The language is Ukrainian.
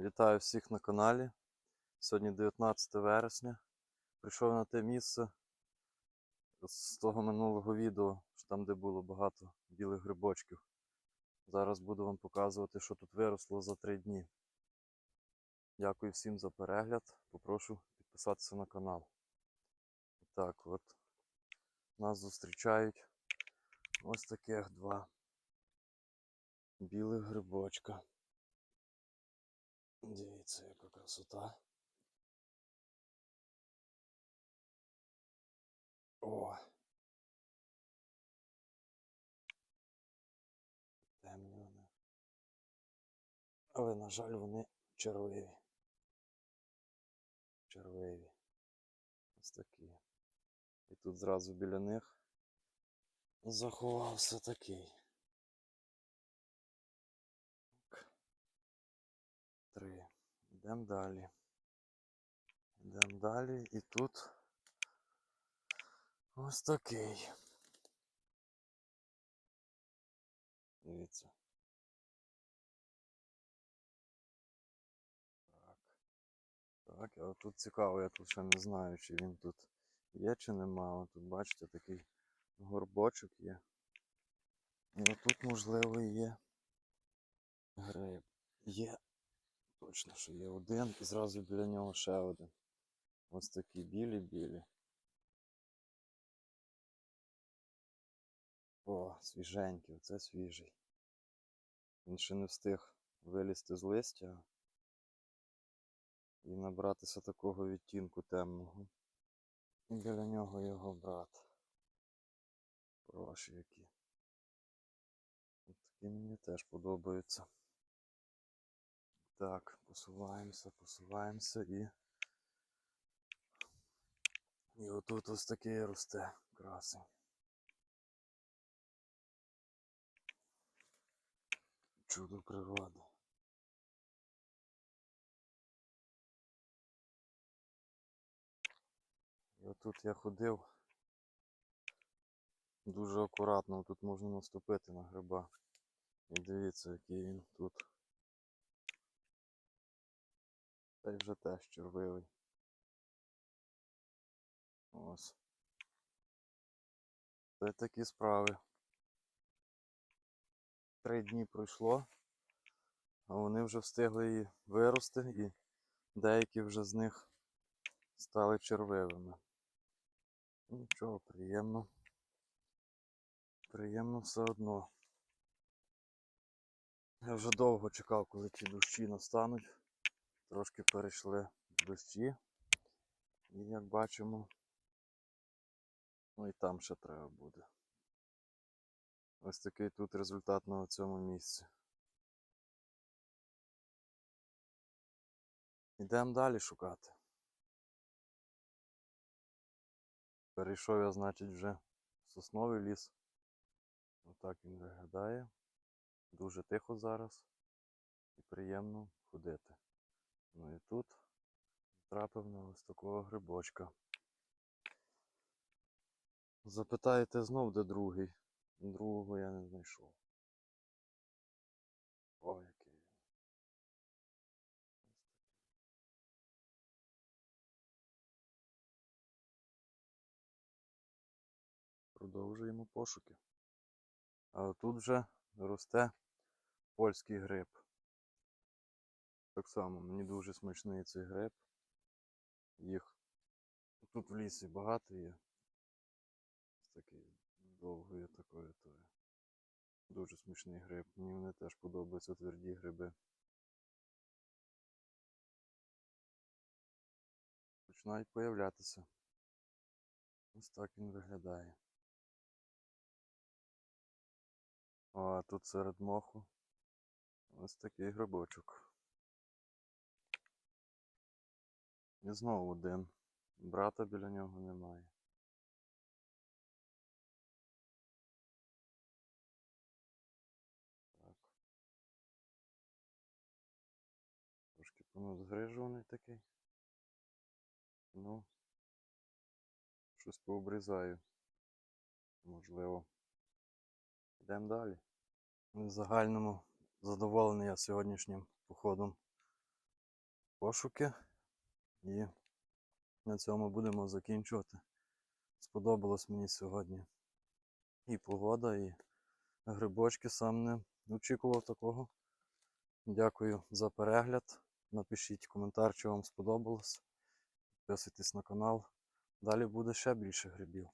Вітаю всіх на каналі. Сьогодні 19 вересня. Прийшов на те місце з того минулого відео, що там, де було багато білих грибочків. Зараз буду вам показувати, що тут виросло за 3 дні. Дякую всім за перегляд. Попрошу підписатися на канал. Так, от нас зустрічають ось таких два білих грибочка. Дивіться, яка красота. О. Темні вони. Але, на жаль, вони червиві. Червиві. Ось такі. І тут зразу біля них заховався такий. Три. Йдемо далі. Йдемо далі і тут ось такий. Дивіться. Так. Так, а тут цікаво, я тут ще не знаю, чи він тут є, чи нема. Тут бачите, такий горбочок є. І отут, можливо, є гриб. Є Точно, що є один і зразу біля нього ще один. Ось такі білі-білі. О, свіженький, оце свіжий. Він ще не встиг вилізти з листя і набратися такого відтінку темного. І біля нього його брат. Хороші які. От такі мені теж подобаються. Так, посуваємося, посуваємося і. І отут ось такий росте красень. Чудо природи. І отут я ходив дуже акуратно, тут можна наступити на гриба. І дивіться, який він тут. Та вже теж червивий. Ось. Це такі справи. Три дні пройшло, а вони вже встигли її вирости і деякі вже з них стали червивими. Нічого, приємно. Приємно все одно. Я вже довго чекав, коли ті дощі настануть трошки перейшли дощі. І як бачимо, ну і там ще треба буде. Ось такий тут результат на цьому місці. Йдемо далі шукати. Перейшов я, значить, вже в сосновий ліс. Отак він виглядає. Дуже тихо зараз і приємно ходити. Ну і тут трапив на ось такого грибочка. Запитаєте знов, де другий. Другого я не знайшов. О, який він. Продовжуємо пошуки. А тут вже росте польський гриб. Так само мені дуже смачний цей гриб. Їх тут в лісі багато є. Такий довгою такою то. Дуже смачний гриб. Мені вони теж подобаються тверді гриби. Починають появлятися. Ось так він виглядає. А тут серед моху ось такий грибочок. І знову один. Брата біля нього немає. Так. Трошки понозгрижуваний такий. Ну, щось пообрізаю. Можливо. Йдемо далі. В загальному задоволений я сьогоднішнім походом пошуки. І на цьому будемо закінчувати. Сподобалось мені сьогодні і погода, і грибочки. Сам не очікував такого. Дякую за перегляд. Напишіть коментар, чи вам сподобалось. Підписуйтесь на канал. Далі буде ще більше грибів.